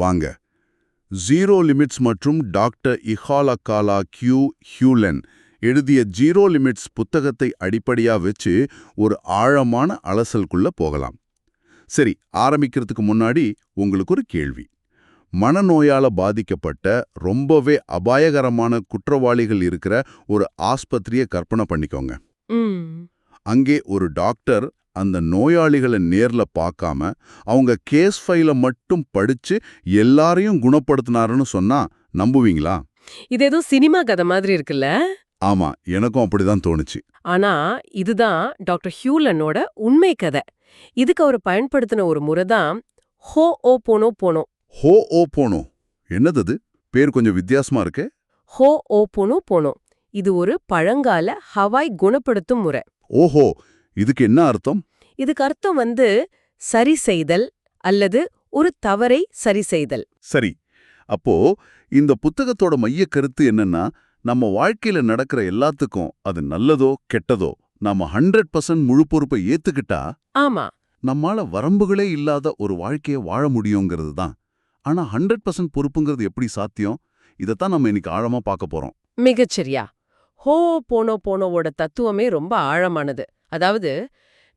வாங்க. Zero limits மற்றும் doctor Ihaleakala Hew ஹியூலன் எழுதிய ஜீரோ லிமிட்ஸ் புத்தகத்தை அடிப்படையா வச்சு ஒரு ஆழமான அலசலுக்குள்ள போகலாம். சரி ஆரம்பிக்கிறதுக்கு முன்னாடி உங்களுக்கு ஒரு கேள்வி. மனநோயால பாதிக்கப்பட்ட ரொம்பவே அபாயகரமான குற்றவாளிகள் இருக்கிற ஒரு ஆஸ்பத்திரியை கற்பனை பண்ணிக்கோங்க. அங்கே ஒரு டாக்டர் அந்த நோயாளிகளை நேர்ல பார்க்காம அவங்க கேஸ் ஃபைல மட்டும் படிச்சு எல்லாரையும் குணப்படுத்தினாருன்னு சொன்னா நம்புவீங்களா? இது ஏதோ சினிமா கதை மாதிரி இருக்குல்ல? ஆமா எனக்கும் அப்படிதான் தோணுச்சு. ஆனா இதுதான் டாக்டர் ஹியூலனோட உண்மை கதை. இதுக்கு அவர் பயன்படுத்தின ஒரு முறை தான் ஹோ ஓ போனோ போனோ. ஹோ ஓ போனோ? என்னது அது? பேர் கொஞ்சம் வித்தியாசமா இருக்கே. ஹோ ஓ போனோ போனோ. இது ஒரு பழங்கால ஹவாய் குணப்படுத்தும் முறை. ஓஹோ இதுக்கு என்ன அர்த்தம்? இதுக்கு அர்த்தம் வந்து சரி செய்தல் அல்லது ஒரு தவறை சரி செய்தல். சரி. அப்போ இந்த புத்தகத்தோட மைய கருத்து என்னன்னா நம்ம வாழ்க்கையில நடக்கிற எல்லாத்துக்கும் அது நல்லதோ கெட்டதோ நாம ஹண்ட்ரட் பர்சன்ட் முழு பொறுப்பை ஏத்துக்கிட்டா ஆமா. நம்மால வரம்புகளே இல்லாத ஒரு வாழ்க்கைய வாழ முடியுங்கிறது தான். ஆனா ஹண்ட்ரட் பர்சன்ட் பொறுப்புங்கிறது எப்படி சாத்தியம்? இதைத்தான் நம்ம இன்னைக்கு ஆழமா பார்க்க போறோம். மிகச்சரியா. ஹோ போனோ போனோவோட தத்துவமே ரொம்ப ஆழமானது. அதாவது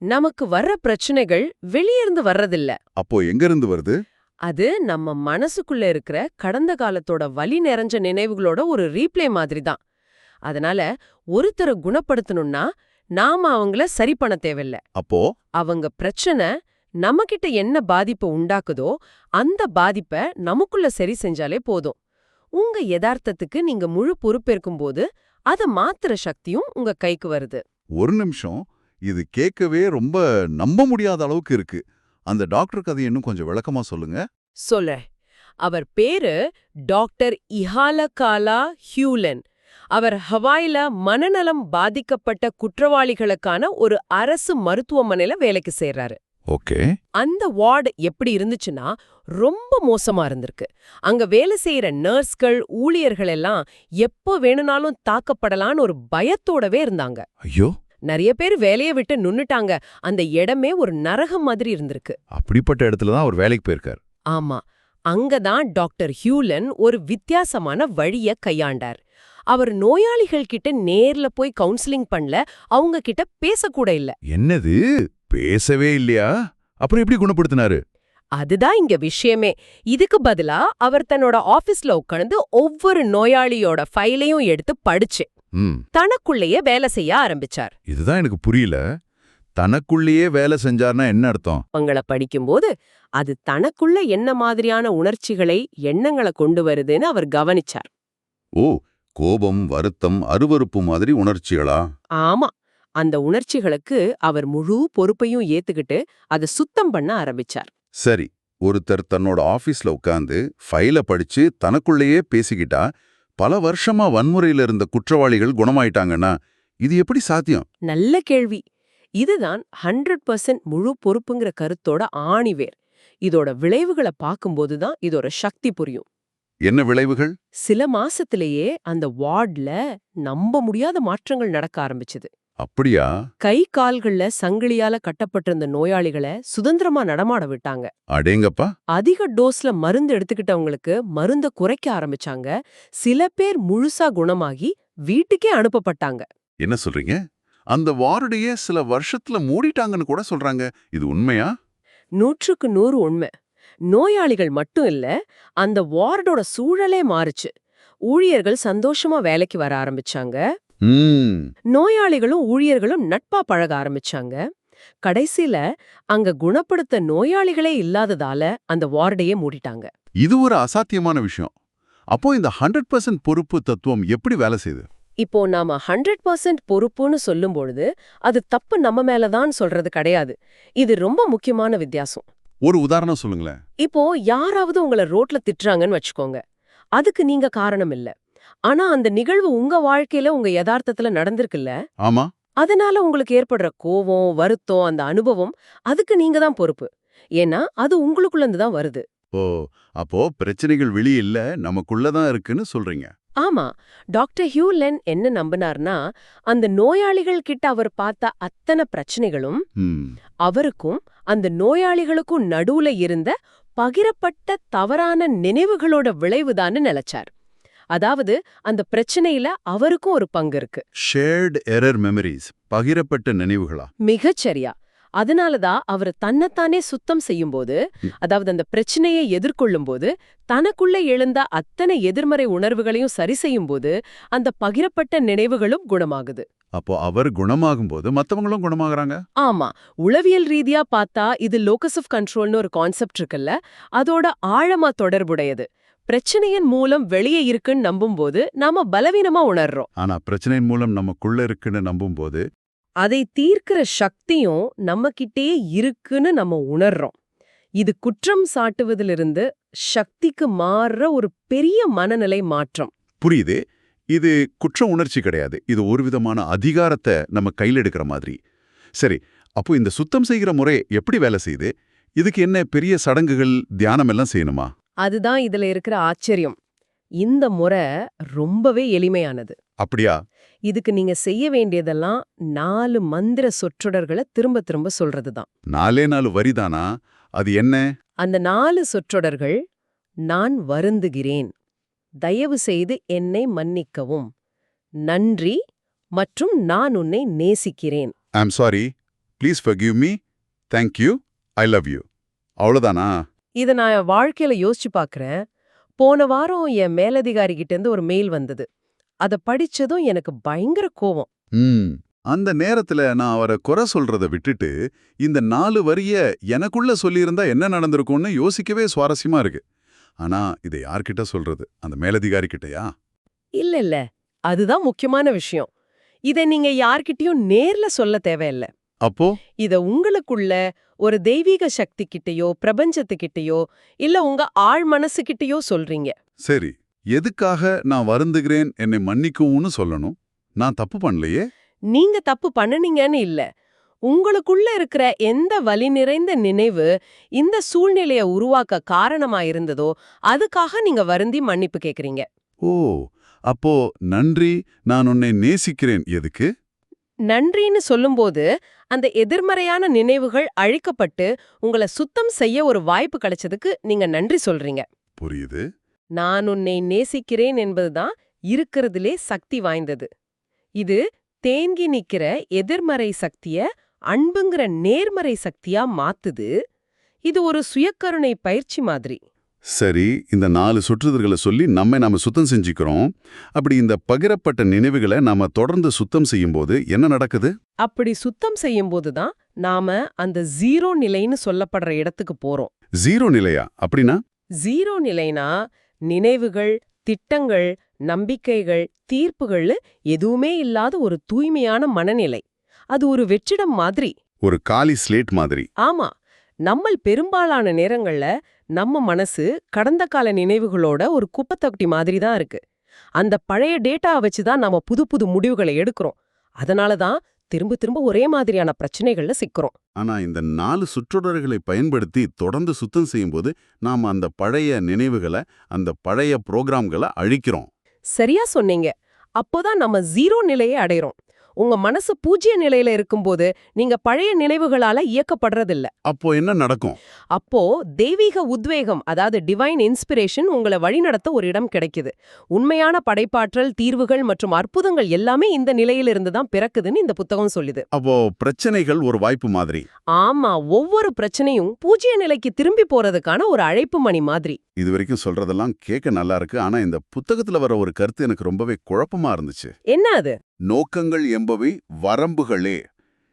நமக்கு வர்ற பிரச்சனைகள் வெளியிருந்து வர்றதில்ல. அப்போ எங்க இருந்து வருது? அது நம்ம மனசுக்குள்ள இருக்கிற கடந்த காலத்தோட வலி நிறைஞ்ச நினைவுகளோட ஒரு ரீப்ளே மாதிரி தான். அதனால ஒருத்தரை குணப்படுத்தணும்னா நாம அவங்கள சரி பண்ண தேவையில்ல. அப்போ? அவங்க பிரச்சனை நம்மகிட்ட என்ன பாதிப்பை உண்டாக்குதோ அந்த பாதிப்பை நமக்குள்ள சரி செஞ்சாலே போதும். உங்க யதார்த்தத்துக்கு நீங்க முழு பொறுப்பேற்கும் போது அத மாத்துற சக்தியும் உங்க கைக்கு வருது. ஒரு நிமிஷம். இது கேட்கவே ரொம்ப நம்ப முடியாத அளவுக்கு இருக்கு. அந்த டாக்டர் கதையை இன்னும் கொஞ்சம் விளக்கமா சொல்லுங்க. சொல்ல. அவர் பேரு டாக்டர் இஹாலகாலா ஹியூலன். அவர் ஹவாயில மனநலம் பாதிக்கப்பட்ட குற்றவாளிகளுக்கான ஒரு அரசு மருத்துவமனையில வேலைக்கு சேர்றாரு. ஓகே. அந்த வார்டு எப்படி இருந்துச்சுன்னா ரொம்ப மோசமா இருந்திருக்கு. அங்க வேலை செய்யற நர்ஸ்கள் ஊழியர்கள் எல்லாம் எப்போ வேணும்னாலும் தாக்கப்படலான்னு ஒரு பயத்தோடவே இருந்தாங்க. ஐயோ! நிறைய பேர் வேலையை விட்டு நுண்ணுட்டாங்க அந்த இடமே ஒரு நரகம் மாதிரி இருந்திருக்கு. அப்படிப்பட்ட இடத்துல தான் அவர் வேலைக்கு போயிருக்கார். ஆமா. அங்கதான் டாக்டர் ஹியூலன் ஒரு வித்தியாசமான வழிய கையாண்டார். அவர் நோயாளிகள் கிட்ட நேர்ல போய் கவுன்சிலிங் பண்ணல அவங்க கிட்ட பேசக்கூட இல்ல. என்னது? பேசவே இல்லையா? அப்புறம் எப்படி குணப்படுத்தினாரு? அதுதான் இங்க விஷயமே. இதுக்கு பதிலா அவர் தன்னோட ஆபீஸ்ல உட்கார்ந்து ஒவ்வொரு நோயாளியோட ஃபைலையும் எடுத்து படிச்சு. தனக்குள்ளேயே வேலை செய்ய ஆரம்பிச்சார். இதுதான் எனக்கு புரியல. தனக்குள்ளேயே வேலை செஞ்சார்னா என்ன அர்த்தம்? அவங்கள படிக்கும்போது அது தனக்குள்ள என்ன மாதிரியான உணர்ச்சிகளை எண்ணங்களை கொண்டு வருதுன்னு அவர் கவனிச்சார். ஓ கோபம் வருத்தம் அருவருப்பு மாதிரி உணர்ச்சிகளா? ஆமா. அந்த உணர்ச்சிகளுக்கு அவர் முழு பொறுப்பையும் ஏத்துக்கிட்டு அதை சுத்தம் பண்ண ஆரம்பிச்சார். சரி ஒருத்தர் தன்னோட ஆபீஸ்ல உட்கார்ந்து ஃபைல படிச்சு தனக்குள்ளேயே பேசிக்கிட்டா பல வருஷமா வன்முறையில இருந்த குற்றவாளிகள் குணமாயிட்டாங்கன்னா இது எப்படி சாத்தியம்? நல்ல கேள்வி. இதுதான் ஹண்ட்ரட் பர்சன்ட் முழு பொறுப்புங்கிற கருத்தோட ஆணிவேர் இதோட விளைவுகளை பார்க்கும்போது தான் இதோட சக்தி புரியும். என்ன விளைவுகள்? சில மாசத்திலேயே அந்த வார்ட்ல நம்ப முடியாத மாற்றங்கள் நடக்க ஆரம்பிச்சது. அப்படியா? கை கால்கள்ல சங்கிலியால கட்டப்பட்டிருந்த நோயாளிகளை சுதந்திரமா நடமாட விட்டாங்க. அடேங்கப்பா. அதிக டோஸ்ல மருந்து எடுத்துக்கிட்டவங்களுக்கு மருந்த குறைக்க ஆரம்பிச்சாங்க. சில பேர் முழுசா குணமாகி வீட்டுக்கே அனுப்பப்பட்டாங்க. என்ன சொல்றீங்க? அந்த வார்டையே சில வருஷத்துல மூடிட்டாங்கன்னு கூட சொல்றாங்க. இது உண்மையா? நூற்றுக்கு நூறு உண்மை. நோயாளிகள் மட்டும் இல்ல அந்த வார்டோட சூழலே மாறுச்சு. ஊழியர்கள் சந்தோஷமா வேலைக்கு வர ஆரம்பிச்சாங்க. நோயாளிகளும் ஊழியர்களும் நட்பா பழக ஆரம்பிச்சாங்க. கடைசில அங்க குணப்படுத்த நோயாளிகளே இல்லாததால அந்த வார்டையே மூடிட்டாங்க. இது ஒரு அசாத்தியமான விஷயம். அப்போ இந்த ஹண்ட்ரட் பர்சன்ட் பொறுப்பு தத்துவம் எப்படி வேலை செய்யுது இப்போ நாம ஹண்ட்ரட் பர்சன்ட் பொறுப்புன்னு சொல்லும் பொழுது அது தப்பு நம்ம மேலதான் சொல்றது கிடையாது. இது ரொம்ப முக்கியமான வித்தியாசம். ஒரு உதாரணம் சொல்லுங்களேன். இப்போ யாராவது உங்கள ரோட்ல திட்டுறாங்கன்னு வச்சுக்கோங்க. அதுக்கு நீங்க காரணம் இல்ல. ஆனா அந்த நிகழ்வு உங்க வாழ்க்கையில உங்க யதார்த்தத்துல நடந்திருக்குல்ல? ஆமா. அதனால உங்களுக்கு ஏற்படுற கோவம் வருத்தம் அந்த அனுபவம் அதுக்கு நீங்க தான் பொறுப்பு. ஏன்னா அது உங்களுக்குள்ள இருந்து தான் வருது. ஓ அப்போ பிரச்சனைகள் வெளியே இல்ல நமக்குள்ளதான் இருக்குன்னு சொல்றீங்க. ஆமா. டாக்டர் ஹியூலென் என்ன நம்பினார்னா அந்த நோயாளிகள் கிட்ட அவர் பார்த்த அத்தனை பிரச்சனைகளும் அவருக்கும் அந்த நோயாளிகளுக்கும் நடுவுல இருந்த பகிரப்பட்ட தவறான நினைவுகளோட விளைவுதான்னு நினைச்சார். அதாவது அந்த பிரச்சனையில அவருக்கும் ஒரு பங்கு இருக்கு. ஷேர்ட் எரர் மெமரிஸ் பகிரப்பட்ட நினைவுகளா? மிகச்சரியா அதனாலதான் அவர் தன்னைத்தானே சுத்தம் செய்யும்போது அதாவது அந்த பிரச்சனையை எதிர்கொள்ளும்போது தனக்குள்ள எழுந்த அத்தனை எதிர்மறை உணர்வுகளையும் சரி செய்யும்போது அந்த பகிரப்பட்ட நினைவுகளும் குணமாகுது. அப்போ அவர் குணமாகும் போது மத்தவங்களும் குணமாகறாங்க? ஆமா. உளவியல் ரீதியா பார்த்தா இது லோகஸ் ஆஃப் கண்ட்ரோல்னு ஒரு கான்செப்ட் இருக்குல்ல அதோட ஆழமா தொடர்புடையது. பிரச்சனையின் மூலம் வெளியே இருக்குன்னு நம்பும்போது நாம பலவீனமா உணர்றோம். ஆனா பிரச்சனையின் மூலம் நமக்குள்ள இருக்குன்னு நம்பும்போது அதை தீர்க்கிற சக்தியும் நம்ம கிட்டே இருக்குன்னு நம்ம உணர்றோம். இது குற்றம் சாட்டுவதிலிருந்து சக்திக்கு மாறுற ஒரு பெரிய மனநிலை மாற்றம். புரியுது. இது குற்ற உணர்ச்சி கிடையாது. இது ஒரு விதமான அதிகாரத்தை நம்ம கையில் எடுக்கிற மாதிரி. சரி அப்போ இந்த சுத்தம் செய்கிற முறை எப்படி வேலை செய்யுது? இதுக்கு என்ன பெரிய சடங்குகள் தியானம் எல்லாம் செய்யணுமா? அதுதான் இதுல இருக்கிற ஆச்சரியம். இந்த முறை ரொம்பவே எளிமையானது. அப்படியா? இதுக்கு நீங்க செய்ய வேண்டியதெல்லாம் நாலு மந்திர சொற்றொடர்களை திரும்ப திரும்ப சொல்றதுதான். நாலே நாலு வரிதானா? அது என்ன? அந்த நாலு சொற்றொடர்கள் நான் வருந்துகிறேன். தயவு செய்து என்னை மன்னிக்கவும். நன்றி மற்றும் நான் உன்னை நேசிக்கிறேன். I'm sorry please forgive me thank you I love you அவ்வளோதானா இத நான் வாழ்க்கையில யோசிச்சு பார்க்கறேன் போன வாரம் என் மேலதிகாரி கிட்ட இருந்து ஒரு மெயில் வந்தது. அத படிச்சதும் எனக்கு பயங்கர கோவம். ம். அந்த நேரத்துல நான் அவரை குறை சொல்றத விட்டுட்டு இந்த நாலு வரிய எனக்குள்ள சொல்லியிருந்தா என்ன நடந்திருக்கும்னு யோசிக்கவே சுவாரஸ்யமா இருக்கு. ஆனா இதை யார்கிட்ட சொல்றது? அந்த மேலதிகாரி கிட்டயா இல்ல இல்ல. அதுதான் முக்கியமான விஷயம். இதை நீங்க யார்கிட்டயும் நேர்ல சொல்ல தேவையில்ல. அப்போ? இத உங்களுக்குள்ள ஒரு தெய்வீக சக்தி கிட்டயோ பிரபஞ்சத்துக்கிட்டயோ இல்ல உங்க ஆழ் மனசுகிட்டயோ சொல்றீங்க. சரி. எதுக்காக நான் வருந்துகிறேன் என்னை மன்னிக்கும்னு சொல்லணும்? நான் தப்பு பண்ணலையே? நீங்க தப்பு பண்ணுனீங்கன்னு இல்ல. உங்களுக்குள்ள இருக்கிற எந்த வலி நிறைந்த நினைவு இந்த சூழ்நிலைய உருவாக்க காரணமா இருந்ததோ அதுக்காக நீங்க வருந்தி மன்னிப்பு கேக்குறீங்க. ஓ. அப்போ நன்றி நான் உன்னை நேசிக்கிறேன். எதுக்கு? நன்றின்னு சொல்லும்போது அந்த எதிர்மறையான நினைவுகள் அழிக்கப்பட்டு உங்களை சுத்தம் செய்ய ஒரு வாய்ப்பு கிடைச்சதுக்கு நீங்க நன்றி சொல்றீங்க. புரியுது. நான் உன்னை நேசிக்கிறேன் என்பதுதான் இருக்கிறதுலே சக்தி வாய்ந்தது. இது தேங்கி நிக்கிற எதிர்மறை சக்திய அன்புங்கிற நேர்மறை சக்தியா மாத்துது. இது ஒரு சுயக்கருணை பயிற்சி மாதிரி. சரி இந்த நாலு சுற்றுதல்களை சொல்லி நம்மை நாம சுத்தம் செஞ்சுக்கிறோம். அப்படி இந்த பகிரப்பட்ட நினைவுகளை நாம தொடர்ந்து சுத்தம் செய்யும்போது என்ன நடக்குது? அப்படி சுத்தம் செய்யும்போது தான் நாம அந்த ஜீரோ நிலைன்னு சொல்லப்படுற இடத்துக்கு போறோம். ஜீரோ நிலையா? அப்படின்னா? ஜீரோ நிலைனா நினைவுகள் திட்டங்கள் நம்பிக்கைகள் தீர்ப்புகள் எதுவுமே இல்லாத ஒரு தூய்மையான மனநிலை. அது ஒரு வெற்றிடம் மாதிரி. ஒரு காலி ஸ்லேட் மாதிரி. ஆமா. நம்மள் பெரும்பாலான நேரங்கள்ல நம்ம மனசு கடந்த கால நினைவுகளோட ஒரு குப்பத்தொட்டி மாதிரி தான் இருக்கு. அந்த பழைய டேட்டா வச்சு தான் நாம புது புது முடிவுகளை எடுக்கிறோம். அதனால தான் திரும்ப திரும்ப ஒரே மாதிரியான பிரச்சனைகள்ல சிக்கிறோம். ஆனா இந்த நாலு சுற்றொடர்களை பயன்படுத்தி தொடர்ந்து சுத்தம் செய்யும்போது நாம அந்த பழைய நினைவுகளை அந்த பழைய புரோகிராம்களை அழிக்கிறோம். சரியா சொன்னீங்க. அப்போதான் நம்ம ஜீரோ நிலையை அடையறோம். உங்க மனசு பூஜ்ய நிலையில இருக்கும்போது நீங்க பழைய நினைவுகளால இயக்கப்படுறதில்ல. அப்போ என்ன நடக்கும்? அப்போ தெய்வீக உத்வேகம் அதாவது டிவைன் இன்ஸ்பிரேஷன் உங்களை வழிநடத்த ஒரு இடம் கிடைக்குது. உண்மையான படைப்பாற்றல் தீர்வுகள் மற்றும் அற்புதங்கள் எல்லாமே இந்த நிலையிலிருந்து தான் பிறக்குதுன்னு இந்த புத்தகம் சொல்லுது. அப்போ பிரச்சனைகள் ஒரு வாய்ப்பு மாதிரி. ஆமா ஒவ்வொரு பிரச்சனையும் பூஜ்ய நிலைக்கு திரும்பி போறதுக்கான ஒரு அழைப்பு மணி மாதிரி. இது வரைக்கும் சொல்றதெல்லாம் கேட்க நல்லா இருக்கு. ஆனா இந்த புத்தகத்துல வர ஒரு கருத்து எனக்கு ரொம்பவே குழப்பமா இருந்துச்சு. என்ன அது? நோக்கங்கள் என்பவை வரம்புகளே.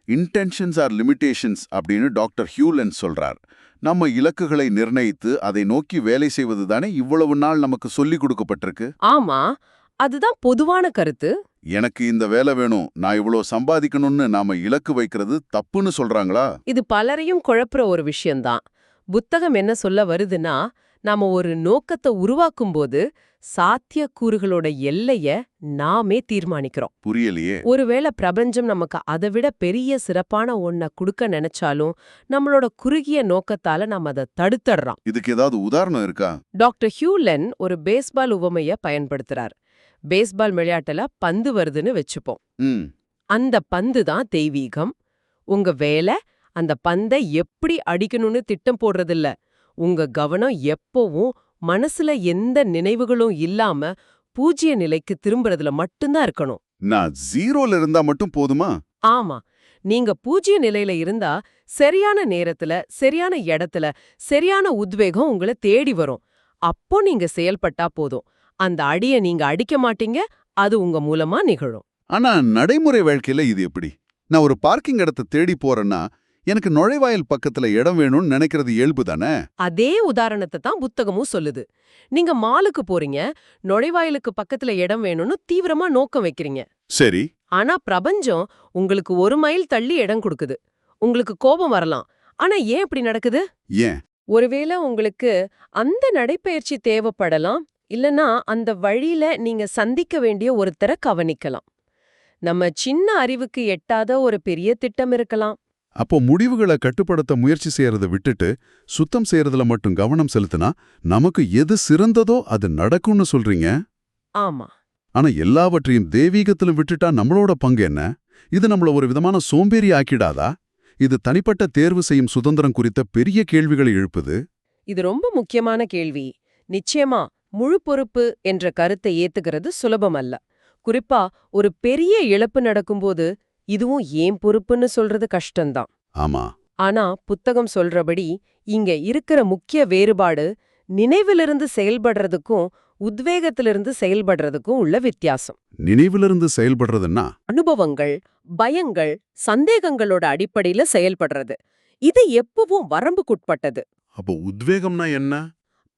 இன்டென்ஷன்ஸ் ஆர் லிமிட்டேஷன்ஸ் அப்படின்னு டாக்டர் ஹியூலன் சொல்றார். நம்ம இலக்குகளை நிர்ணயித்து அதை நோக்கி வேலை செய்வது தானே இவ்வளவு நாள் நமக்கு சொல்லிக் கொடுக்கப்பட்டிருக்கு? ஆமா. அதுதான் பொதுவான கருத்து. எனக்கு இந்த வேலை வேணும். நான் இவ்வளோ சம்பாதிக்கணும்னு நாம இலக்கு வைக்கிறது தப்புன்னு சொல்றாங்களா? இது பலரையும் குழப்புற ஒரு விஷயம்தான். புத்தகம் என்ன சொல்ல வருதுன்னா நாம ஒரு நோக்கத்தை உருவாக்கும்போது சாத்தியக்கூறுகளோட எல்லைய நாமே தீர்மானிக்கிறோம். புரியலையே. ஒருவேளை பிரபஞ்சம் நமக்கு அதை விட பெரிய சிறப்பான ஒன்ன கொடுக்க நினைச்சாலும் நம்மளோட குறுகிய நோக்கத்தால நாம அதை தடுத்துடுறோம் இதுக்கு ஏதாவது உதாரணம் இருக்கா? டாக்டர் ஹியூலன் ஒரு பேஸ்பால் உவமைய பயன்படுத்துறார். பேஸ்பால் விளையாட்டுல பந்து வருதுன்னு வச்சுப்போம். அந்த பந்து தான் தெய்வீகம். உங்க வேலை அந்த பந்தை எப்படி அடிக்கணும்னு திட்டம் போடுறதில்ல. உங்க கவனம் எப்பவும் மனசுல எந்த நினைவுகளும் இல்லாம பூஜ்ய நிலைக்கு திரும்புறதுல மட்டும்தான் இருக்கணும். நான் ஜீரோல இருந்தா மட்டும் போதுமா? ஆமா. நீங்க பூஜ்ய நிலையில இருந்தா சரியான நேரத்துல சரியான இடத்துல சரியான உத்வேகம் உங்களை தேடி வரும். அப்போ நீங்க செயல்பட்டா போதும். அந்த அடிய நீங்க அடிக்க மாட்டீங்க அது உங்க மூலமா நிகழும். ஆனா நடைமுறை வாழ்க்கையில இது எப்படி? நான் ஒரு பார்க்கிங் இடத்தை தேடி போறேன்னா எனக்கு நுழைவாயில் பக்கத்துல இடம் வேணும்னு நினைக்கிறது இயல்பு தானே? அதே உதாரணத்தை தான் புத்தகமும் சொல்லுது. நீங்க மாலுக்கு போறீங்க நுழைவாயிலுக்கு பக்கத்துல இடம் வேணும்னு தீவிரமா நோக்கம் வைக்கிறீங்க. சரி. ஆனா பிரபஞ்சம் உங்களுக்கு ஒரு மைல் தள்ளி இடம் கொடுக்குது. உங்களுக்கு கோபம் வரலாம். ஆனா ஏன் இப்படி நடக்குது? ஏன்? ஒருவேளை உங்களுக்கு அந்த நடைப்பயிற்சி தேவைப்படலாம் இல்லனா அந்த வழியில நீங்க சந்திக்க வேண்டிய ஒருத்தரை கவனிக்கலாம். நம்ம சின்ன அறிவுக்கு எட்டாத ஒரு பெரிய திட்டம் இருக்கலாம். அப்போ முடிவுகளை கட்டுப்படுத்த முயற்சி செய்யறத விட்டுட்டு சுத்தம் செய்யறதுல மட்டும் கவனம் செலுத்தினா நமக்கு எது சிறந்ததோ அது நடக்கும்னு சொல்றீங்க? ஆமா. ஆனா எல்லாவற்றையும் தெய்வீகத்திலும் விட்டுட்டா நம்மளோட பங்கு என்ன? இது நம்மள ஒரு விதமான சோம்பேறி ஆக்கிடாதா? இது தனிப்பட்ட தேர்வு செய்யும் சுதந்திரம் குறித்த பெரிய கேள்விகளை எழுப்புது. இது ரொம்ப முக்கியமான கேள்வி. நிச்சயமா முழு பொறுப்பு என்ற கருத்தை ஏத்துக்கிறது சுலபமல்ல. குறிப்பா ஒரு பெரிய இழப்பு நடக்கும்போது இதுவும் ஏன் பொறுப்புன்னு சொல்றது கஷ்டம்தான். ஆமா. ஆனா புத்தகம் சொல்றபடி இங்க இருக்கிற முக்கிய வேறுபாடு நினைவிலிருந்து செயல்படுறதுக்கும் உத்வேகத்திலிருந்து செயல்படுறதுக்கும் உள்ள வித்தியாசம். நினைவிலிருந்து செயல்படுறதுன்னா? அனுபவங்கள் பயங்கள் சந்தேகங்களோட அடிப்படையில செயல்படுறது. இது எப்பவும் வரம்புக்குட்பட்டது. அப்போ உத்வேகம்னா என்ன?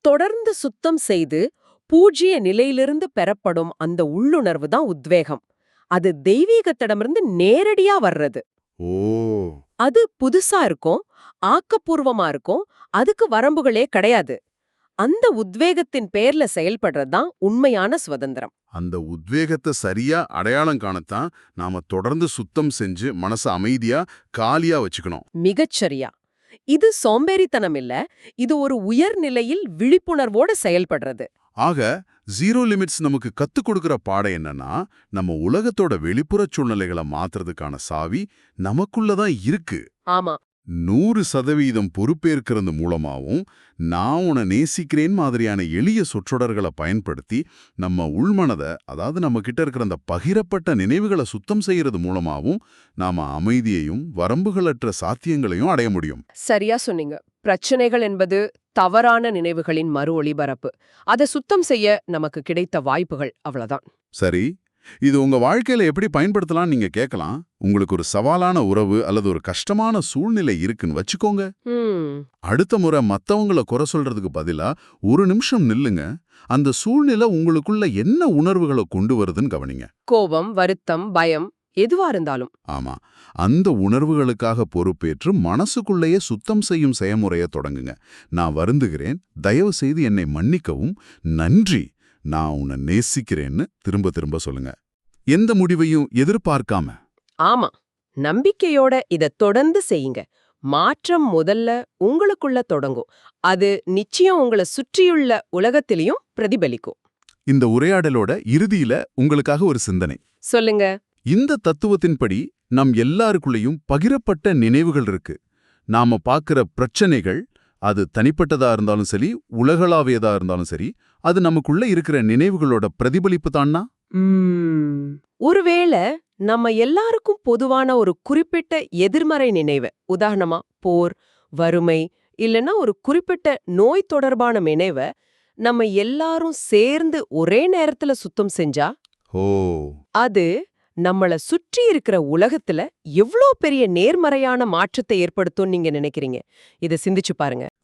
தொடர்ந்து சுத்தம் செய்து பூஜ்ய நிலையிலிருந்து பெறப்படும் அந்த உள்ளுணர்வு தான் உத்வேகம். அது தெய்வீகத்திடமிருந்து நேரடியா வர்றது. ஓ. அது புதுசா இருக்கும் ஆக்கப்பூர்வமா இருக்கும் அதுக்கு வரம்புகளே கிடையாது. அந்த உத்வேகத்தின் பேர்ல செயல்படுறது தான் உண்மையான சுதந்திரம். அந்த உத்வேகத்தை சரியா அடையாளம் காணத்தான் நாம தொடர்ந்து சுத்தம் செஞ்சு மனசை அமைதியா காலியா வச்சுக்கணும். மிகச்சரியா. இது சோம்பேறித்தனம் இல்ல இது ஒரு உயர்நிலையில் விழிப்புணர்வோட செயல்படுறது. ஆக ஜீரோ லிமிட்ஸ் நமக்கு கத்துக் கொடுக்கிற பாடம் என்னன்னா நம்ம உலகத்தோட வெளிப்புற சூழ்நிலைகளை மாத்துறதுக்கான சாவி நமக்குள்ளதான் இருக்கு. ஆமா. நூறு சதவீதம் பொறுப்பேற்கிறது மூலமாவும் நான் உன்னை நேசிக்கிறேன் மாதிரியான எளிய சொற்றொடர்களை பயன்படுத்தி நம்ம உள்மனதை அதாவது நம்ம கிட்ட இருக்கிற அந்த பகிரப்பட்ட நினைவுகளை சுத்தம் செய்யறது மூலமாவும் நாம அமைதியையும் வரம்புகளற்ற சாத்தியங்களையும் அடைய முடியும். சரியா சொன்னீங்க. பிரச்சனைகள் என்பது தவறான நினைவுகளின் மறு ஒளிபரப்பு. அதை சுத்தம் செய்ய நமக்கு கிடைத்த வாய்ப்புகள் அவ்வளவுதான். சரி. இது உங்க வாழ்க்கையில எப்படி பயன்படுத்தலாம் நீங்க கேட்கலாம். உங்களுக்கு ஒரு சவாலான உறவு அல்லது ஒரு கஷ்டமான சூழ்நிலை இருக்குன்னு வச்சுக்கோங்க. அடுத்த முறை மத்தவங்கள குறை சொல்றதுக்கு பதிலா ஒரு நிமிஷம் நில்லுங்க. அந்த சூழ்நிலை உங்களுக்குள்ள என்ன உணர்வுகளை கொண்டு வருதுன்னு கவனிங்க. கோபம் வருத்தம் பயம் எதுவா இருந்தாலும். ஆமா. அந்த உணர்வுகளுக்காக பொறுப்பேற்று மனசுக்குள்ளேயே சுத்தம் செய்யும் செயமுறைய தொடங்குங்க. நான் வருந்துகிறேன். தயவு செய்து என்னை மன்னிக்கவும். நன்றி. நான் உன்னை நேசிக்கிறேன்னு திரும்ப திரும்ப சொல்லுங்க. எந்த முடிவையும் எதிர்பார்க்காம. ஆமா. நம்பிக்கையோட இத தொடர்ந்து செய்யுங்க. மாற்றம் முதல்ல உங்களுக்குள்ள தொடங்கும். அது நிச்சயம் உங்களை சுற்றியுள்ள உலகத்திலையும் பிரதிபலிக்கும். இந்த உரையாடலோட இறுதியில உங்களுக்காக ஒரு சிந்தனை. சொல்லுங்க. இந்த தத்துவத்தின்படி நம் எல்லாருக்குள்ளேயும் பகிரப்பட்ட நினைவுகள் இருக்கு. நாம பார்க்கிற பிரச்சனைகள் அது தனிப்பட்டதா இருந்தாலும் சரி உலகளாவியதா இருந்தாலும் சரி அது நமக்குள்ள இருக்கிற நினைவுகளோட பிரதிபலிப்பு தான்னா ஒருவேளை நம்ம எல்லாருக்கும் பொதுவான ஒரு குறிப்பிட்ட எதிர்மறை நினைவு உதாரணமா போர் வறுமை இல்லனா ஒரு குறிப்பிட்ட நோய் தொடர்பான நினைவை நம்ம எல்லாரும் சேர்ந்து ஒரே நேரத்துல சுத்தம் செஞ்சா? ஓ. அது நம்மள சுற்றி இருக்கிற உலகத்துல எவ்ளோ பெரிய நேர்மறையான மாற்றத்தை ஏற்படுத்தும் நீங்க நினைக்கிறீங்க? இத சிந்திச்சு பாருங்க.